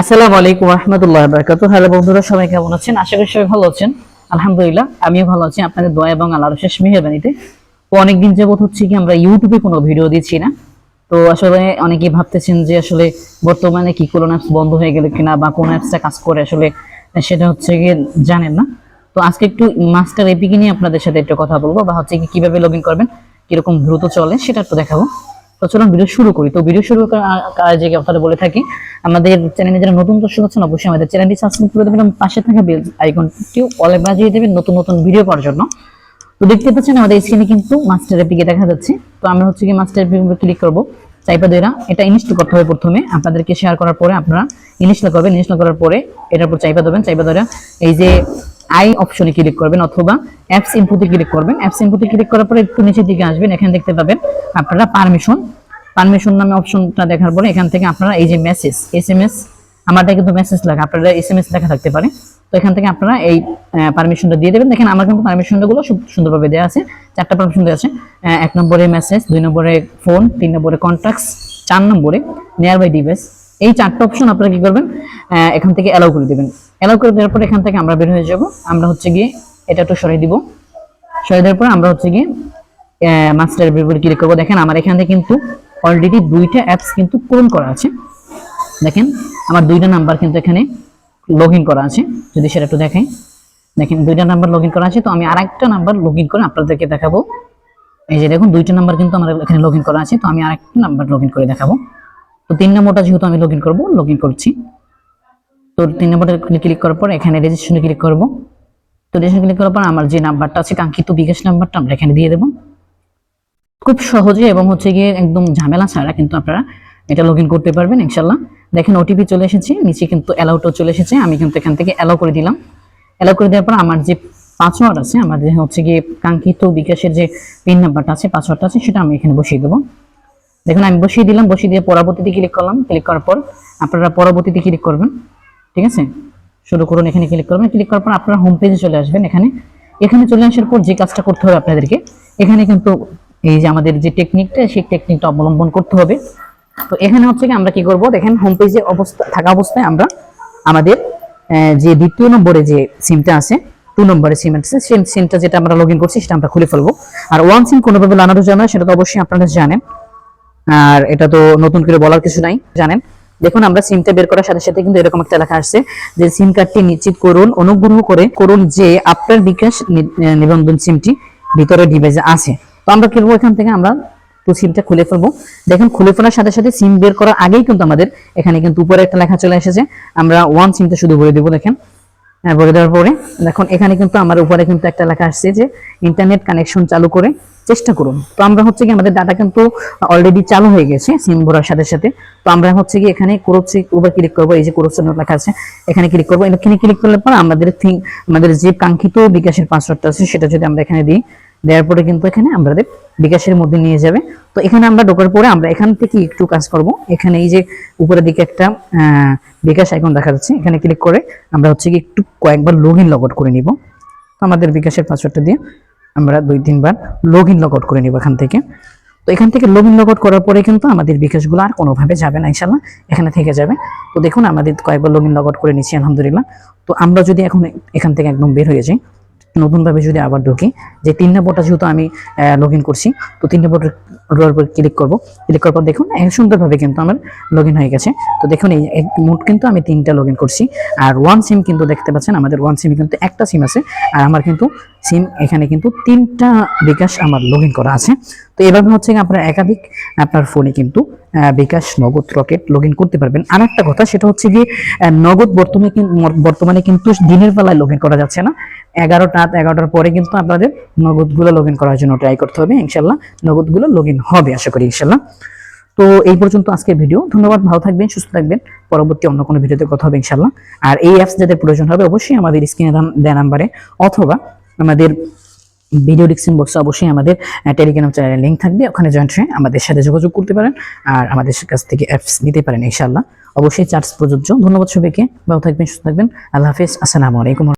আসসালামু আলাইকুম রহমতুল্লাহ বরকাত হ্যালো বন্ধুরা, সবাই কেমন আছেন? আশা করি সবাই ভালো আছেন। আলহামদুলিল্লাহ, আমিও ভালো আছি। আপনাদের দোয়া এবং আল্লাহর শেষ মেহরবানিতে। তো অনেকদিন যাবত হচ্ছে কি, আমরা ইউটিউবে কোনো ভিডিও দিচ্ছি না। তো আসলে অনেকেই ভাবতেছেন যে আসলে বর্তমানে কি কোনো অ্যাপস বন্ধ হয়ে গেল কিনা বা কোন অ্যাপসটা কাজ করে আসলে, সেটা হচ্ছে গিয়ে জানেন না। তো আজকে একটু মাস্টার এপিকে নিয়ে আপনাদের সাথে একটু কথা বলব বা হচ্ছে কি, কীভাবে লগ ইন করবেন, কীরকম দ্রুত চলে, সেটা একটু দেখাবো। তো চলুন ভিডিও শুরু করি। তো ভিডিও শুরু করার যে কথাটা বলে থাকি, আমাদের চ্যানেলে যারা নতুন দর্শক আছেন, অবশ্যই আমাদের চ্যানেলটি সাবস্ক্রাইব করে দেবেন পাশে থাকা বেল আইকনটি অলে বাজিয়ে দেবেন নতুন নতুন ভিডিও পাওয়ার জন্য। তো দেখতে পাচ্ছেন আমাদের স্ক্রিনে কিন্তু মাস্টার দেখা যাচ্ছে। তো হচ্ছে কি মাস্টার ক্লিক করব। চাইপা এটা ইনস্টল করতে হবে প্রথমে। আপনাদেরকে শেয়ার করার পরে আপনারা ইনস্টল করবেন। ইনস্টল করার পরে এটার উপর চাইপা দেবেন। চাইপা দেরা এই যে আই অপশনে ক্লিক করবেন অথবা অ্যাপস ইনপুটে ক্লিক করবেন। অ্যাপস ইনপুটে ক্লিক করার পরে একটু নিচের দিকে আসবেন। এখানে দেখতে পাবেন আপনারা পারমিশন পারমিশন নামে অপশনটা দেখার পরে এখান থেকে আপনারা এই যে মেসেজ এস এম এস আমারটা কিন্তু মেসেজ লেখা আপনারা এস এম এস লেখা থাকতে পারে। তো এখান থেকে আপনারা এই পারমিশনটা দিয়ে দেবেন। দেখেন, আমার কিন্তু পারমিশনটা গুলো খুব সুন্দরভাবে দেওয়া আছে। চারটা পারমিশন দেওয়া আছে। এক নম্বরে মেসেজ দুই নম্বরে ফোন তিন নম্বরে কন্ট্যাক্টস চার নম্বরে নিয়ার বাই ডিভাইস এই চারটা অপশন আপনারা কি করবেন? এখান থেকে অ্যালাউ করে দিবেন। অ্যালাউ করে দেওয়ার পরে এখান থেকে আমরা বের হয়ে যাব। আমরা হচ্ছে গিয়ে এটা একটু সরিয়ে দিব। সরিয়ে দেওয়ার পর আমরা হচ্ছে গিয়ে মাস্টার উপর ক্লিক করব দেখেন, আমার এখানে কিন্তু অলরেডি দুইটা অ্যাপস কিন্তু পূরণ করা আছে। দেখেন, আমার দুইটা নাম্বার কিন্তু এখানে লগ করা আছে। যদি সেটা একটু দেখাই। দেখেন, দুইটা নাম্বার লগ করা আছে। তো আমি আরেকটা নাম্বার লগ করে আপনাদেরকে দেখাবো। এই যে দেখুন, দুইটা নাম্বার কিন্তু আমার এখানে লগ করা আছে। তো আমি আরেকটা নাম্বার লগ করে দেখাবো। তো তিন নম্বরটা যেহেতু আমি লগ ইন করব লগ করছি। তো তিন নম্বরটা ক্লিক করার পর এখানে রেজিস্ট্রেশনে ক্লিক করব। তো রেজিস্ট্রেশন ক্লিক করার পর আমার যে নাম্বারটা আছে, কাঙ্ক্ষিত বিকাশ নাম্বারটা আমরা এখানে দিয়ে দেবো। খুব সহজে এবং হচ্ছে গিয়ে একদম ঝামেলা ছাড়া কিন্তু আপনারা এটা লগ ইন করতে পারবেন ইনশাল্লাহ দেখেন ওটিপি চলে এসেছে, নিচে কিন্তু অ্যালাউটাও চলে এসেছে। আমি কিন্তু এখান থেকে অ্যালাউ করে দিলাম। অ্যালাউ করে দেওয়ার পর আমার যে পাসওয়ার্ড আছে, আমার যে হচ্ছে গিয়ে কাঙ্ক্ষিত বিকাশের যে পিন নাম্বারটা আছে পাসওয়ার্ডটা আছে, সেটা আমি এখানে বসিয়ে দেবো। দেখুন, আমি বসিয়ে দিলাম, বসিয়ে দিয়ে পরবর্তীতে ক্লিক করলাম। ক্লিক করার পর আপনারা পরবর্তীতে ক্লিক করবেন, ঠিক আছে? শুরু করুন, এখানে ক্লিক করবেন। ক্লিক করার পর আপনারা হোম পেজে চলে আসবেন এখানে। এখানে চলে আসার পর যে কাজটা করতে হবে আপনাদেরকে, এখানে কিন্তু এই যে আমাদের যে টেকনিকটা সেই টেকনিকটা অবলম্বন করতে হবে। তো এখানে হচ্ছে কি আমরা কি করব? দেখেন হোম পেজে অবস্থা, থাকা অবস্থায় আমরা আমাদের যে দ্বিতীয় নম্বরে যে সিমটা আছে টু নম্বরে সিম আছে, সেই সিমটা যেটা আমরা লগ ইন করছি, সেটা আমরা খুলে ফেলব। আর ওয়ান সিম কোনোভাবে লাগানো যায় না সেটা তো অবশ্যই আপনারা জানেন। আর এটা তো নতুন করে বলার কিছু নাই, জানেন। দেখুন, আমরা সিমটা বের করার সাথে সাথে কিন্তু এরকম একটা লেখা আসছে যে সিম কার্ডটি নিশ্চিত করুন, অনুগ্রহ করে করুন যে আপনার বিকাশ নিবন্ধন সিমটি ভিতরে ডিভাইসে আছে। তো আমরা কি করব? এখান থেকে আমরা তো সিমটা খুলে ফেলব। দেখেন খুলে ফেলার সাথে সাথে সিম বের করার আগেই কিন্তু আমাদের এখানে কিন্তু উপরে একটা লেখা চলে এসেছে। আমরা ওয়ান সিমটা শুধু ভরে দেবো দেখেন। হ্যাঁ, ভরে দেওয়ার পরে। দেখুন এখানে কিন্তু আমার উপরে কিন্তু একটা লেখা আসছে যে ইন্টারনেট কানেকশন চালু করে চেষ্টা করুন। তো আমরা হচ্ছে কি আমাদের ডাটা কিন্তু অলরেডি চালু হয়ে গেছে সিম ভরার সাথে সাথে। তো আমরা হচ্ছে কি এখানে ক্রোপসি উপর ক্লিক করব, এই যে ক্রোপসি লেখা আছে, এখানে ক্লিক করব। এখানে ক্লিক করলে পর আমাদের থিং- আমাদের যে কাঙ্ক্ষিত বিকাশের পাসওয়ার্ডটা আছে, সেটা যদি আমরা এখানে দিই, দেওয়ার পরে কিন্তু এখানে আমাদের বিকাশের মধ্যে নিয়ে যাবে। তো এখানে আমরা ঢোকার পরে আমরা এখান থেকে একটু কাজ করব। এখানে এই যে উপরের দিকে একটা বিকাশ আইকন দেখা যাচ্ছে, এখানে ক্লিক করে আমরা হচ্ছে কি একটু কয়েকবার লগ ইন লগ আউট করে নিব। তো আমাদের বিকাশের পাসওয়ার্ডটা দিয়ে আমরা দুই, তিনবার লগ ইন লগ আউট করে নিব এখান থেকে। তো এখান থেকে লগ ইন লগ আউট করার পরে কিন্তু আমাদের বিকাশগুলো আর কোনোভাবে যাবে না ইনশাল্লাহ এখানে থেকে যাবে। তো দেখুন, আমাদের কয়েকবার লগ ইন লগ আউট করে নিচ্ছি, আলহামদুলিল্লাহ। তো আমরা যদি এখন এখান থেকে একদম বের হয়ে যাই, নতুনভাবে যদি আবার ঢুকি, যে তিন নম্বরটা যেহেতু আমি লগ ইন করছি, তো তিন নম্বরের উপর ক্লিক করব। ক্লিক করার পর দেখুন সুন্দরভাবে কিন্তু আমার লগ হয়ে গেছে। তো দেখুন, এই মোট কিন্তু আমি তিনটা লগ করছি। আর ওয়ান সিম কিন্তু দেখতে পাচ্ছেন, আমাদের ওয়ান সিম কিন্তু একটা সিম আছে। আর আমার কিন্তু সিম এখানে কিন্তু তিনটা বিকাশ আমার লগ করা আছে। তো এভাবে হচ্ছে আপনার একাধিক আপনার ফোনে কিন্তু বিকাশ নগদ রকেট লগ করতে পারবেন। আর একটা কথা সেটা হচ্ছে আহ, নগদ বর্তমানে বর্তমানে কিন্তু দিনের বেলায় লগ করা যাচ্ছে না। এগারোটা রাত এগারোটার পরে কিন্তু আপনাদের নগদগুলো লগ করার জন্য ট্রাই করতে হবে ইনশাল্লাহ নগদগুলো লগ হবে আশা করি ইনশাল্লাহ তো এই পর্যন্ত আজকের ভিডিও ধন্যবাদ ভালো থাকবেন সুস্থ থাকবেন। পরবর্তী অন্য কোনো ভিডিওতে কথা হবে ইনশাল্লাহ আর এই অ্যাপস যাদের প্রয়োজন হবে অবশ্যই আমাদের স্ক্রিনে দেওয়া নাম্বারে অথবা আমাদের ভিডিও ডিসক্রিপশন বক্সে অবশ্যই আমাদের টেলিগ্রাম চ্যানেলের লিঙ্ক থাকবে। ওখানে জয়েন্ট হয়ে আমাদের সাথে যোগাযোগ করতে পারেন আর আমাদের কাছ থেকে অ্যাপস নিতে পারেন ইনশাল্লাহ অবশ্যই চার্জ প্রযোজ্য। ধন্যবাদ সবাইকে। ভালো থাকবেন, সুস্থ থাকবেন। আল্লাহ হাফিজ। আসসালামু আলাইকুম।